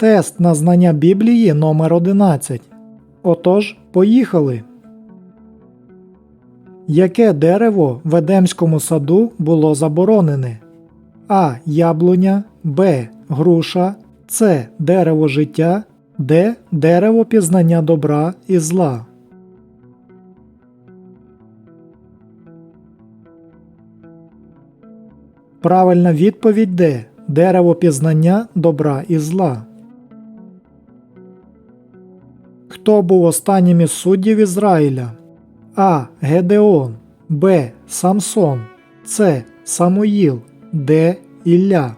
Тест на знання Біблії номер 11. Отож, поїхали. Яке дерево в Едемському саду було заборонене? А. Яблуня, Б. Груша, С. Дерево життя, Д. Дерево пізнання добра і зла. Правильна відповідь Д. Дерево пізнання добра і зла. Хто був останнім із суддів Ізраїля? А. Гедеон, Б. Самсон, С. Самуїл, Д. Ілля.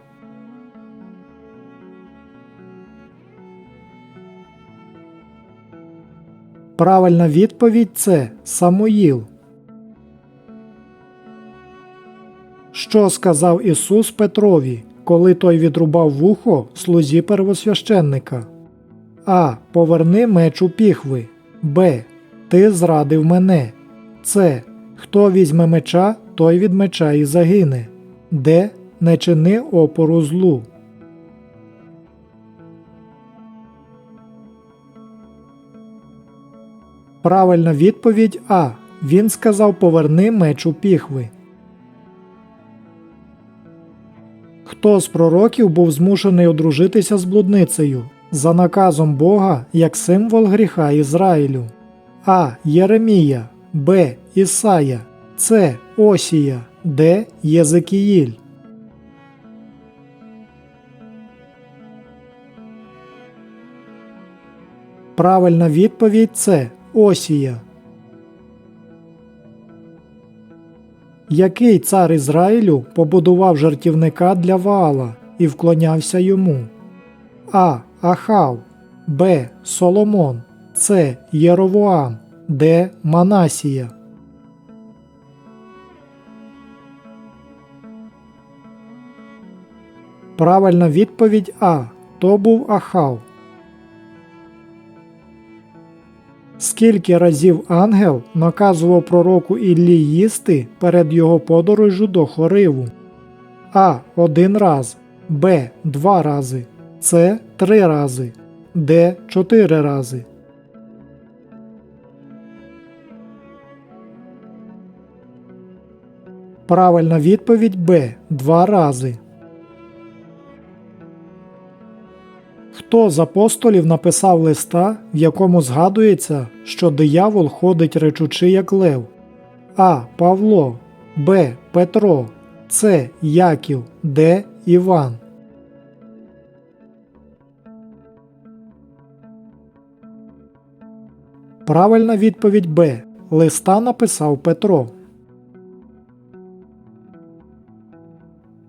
Правильна відповідь С. Самуїл. Що сказав Ісус Петрові, коли той відрубав вухо слузі первосвященника? А. Поверни меч у піхви. Б. Ти зрадив мене. С. Хто візьме меча, той від меча і загине. Д. Не чини опору злу. Правильна відповідь А. Він сказав поверни меч у піхви. Хто з пророків був змушений одружитися з блудницею за наказом Бога як символ гріха Ізраїлю? А. Єремія, Б. Ісая, С. Осія, Д. Єзекіїль. Правильна відповідь С. Осія. Який цар Ізраїлю побудував жартівника для Ваала і вклонявся йому? А. Ахав, Б. Соломон, С. Єровоам, Д. Манасія. Правильна відповідь А. То був Ахав. Скільки разів ангел наказував пророку Іллі їсти перед його подорожжю до Хориву? А. Один раз, Б. Два рази, С. Три рази, Д. Чотири рази. Правильна відповідь Б. Два рази. Хто з апостолів написав листа, в якому згадується, що диявол ходить речучи як лев? А. Павло, Б. Петро, С. Яків, Д. Іван. Правильна відповідь Б. Листа написав Петро.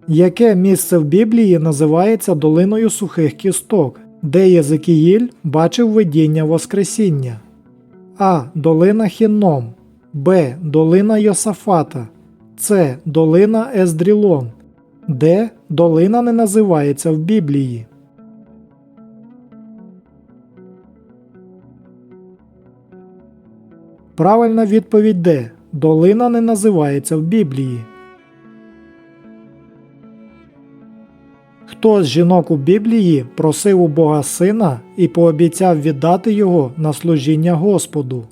Яке місце в Біблії називається долиною сухих кісток, де Єзекіїль бачив видіння Воскресіння? А. Долина Хінном, Б. Долина Йосафата, С. Долина Ездрілон, Д. Долина не називається в Біблії. Правильна відповідь Д. Долина не називається в Біблії. Хто з жінок у Біблії просив у Бога сина і пообіцяв віддати його на служіння Господу?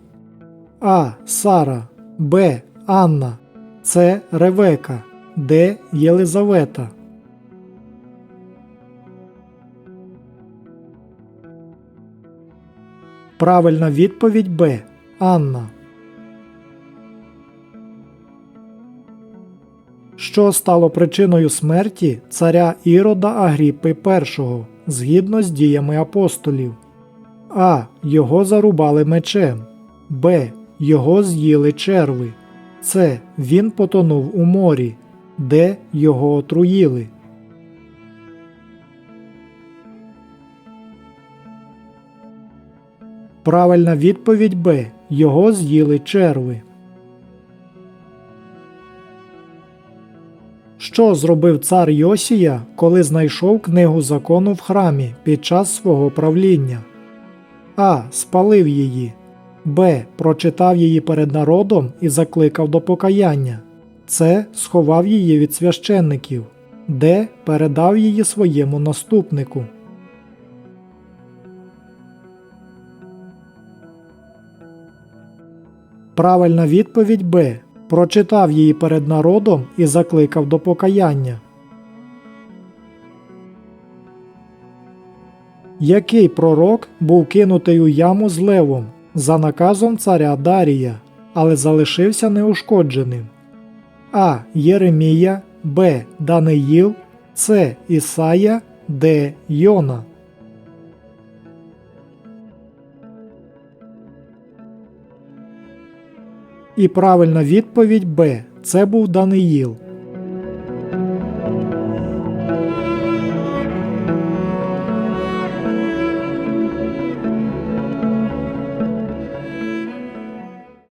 А. Сара, Б. Анна, С. Ревека, Д. Єлизавета. Правильна відповідь Б. Анна. Що стало причиною смерті царя Ірода Агріппи І згідно з діями апостолів? А. Його зарубали мечем. Б. Його з'їли черви. С. Він потонув у морі. Д. Його отруїли. Правильна відповідь Б. Його з'їли черви. Що зробив цар Йосія, коли знайшов книгу закону в храмі під час свого правління? А. Спалив її. Б. Прочитав її перед народом і закликав до покаяння. С. Сховав її від священників. Д. Передав її своєму наступнику. Правильна відповідь Б. Прочитав її перед народом і закликав до покаяння. Який пророк був кинутий у яму з левом за наказом царя Дарія, але залишився неушкодженим? А. Єремія, Б. Даниїл, С. Ісая, Д. Йона. І правильна відповідь Б. Це був Даниїл.